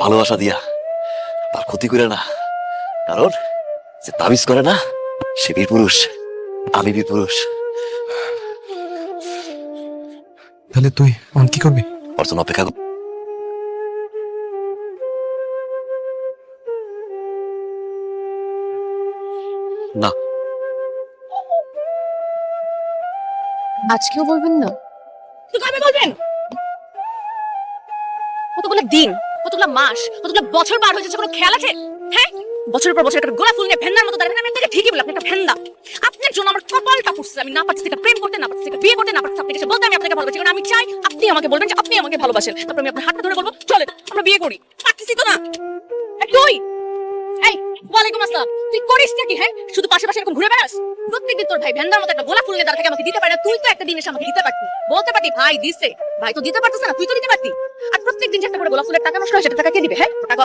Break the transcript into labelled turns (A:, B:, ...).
A: ভালোবাসা দিয়া। তার ক্ষতি করে না। কারণ যে তাবিজ করে না সে বীর পুরুষ আমি বীর পুরুষ
B: তাহলে তুই অন কি করবি?
A: ওর জন্য অপেক্ষা কর। না।
C: আজকেও বলবেন না?
D: তো কবে বলবেন? কতগুলো দিন। কতগুলো মাস, কতগুলো বছর পার হয়েছে কোনো খেয়াল আছে? হ্যাঁ? পর বছর একটা গোলা ফুল নিয়ে মতো দাঁড়িয়ে। আমি আপনাকে ঠিকই একটা আপনার জন্য আমার কপালটা আমি না পারছি থেকে প্রেম করতে, না পারছি বিয়ে করতে, না পারছি আপনাকে বলতে আমি আপনাকে ভালোবাসি। কারণ আমি চাই আপনি আমাকে বলবেন যে আপনি আমাকে ভালোবাসেন। তারপর আমি আপনার হাতটা ধরে বলব চলে আমরা বিয়ে করি। পারতেছি তো না? তুই! ওয়ালাইকুম আসসালাম। তুই করিস নাকি হ্যাঁ? শুধু পাশে পাশে এরকম ঘুরে বেড়াস? প্রত্যেকদিন তোর ভাই ভেন্দার মতো একটা গোলা ফুল দাঁড়া থেকে আমাকে দিতে পারে না। তুই তো একটা দিন এসে আমাকে দিতে পারতি। বলতে পারতি, ভাই, দিছে। ভাই, তো দিতে পারতিস না, তুই তো দিতে পারতি। আর প্রত্যেকদিন যে একটা করে গোলাপ ফুলের টাকা নষ্ট হয়, সেটা টাকা কে দিবে হ্যাঁ? টাকা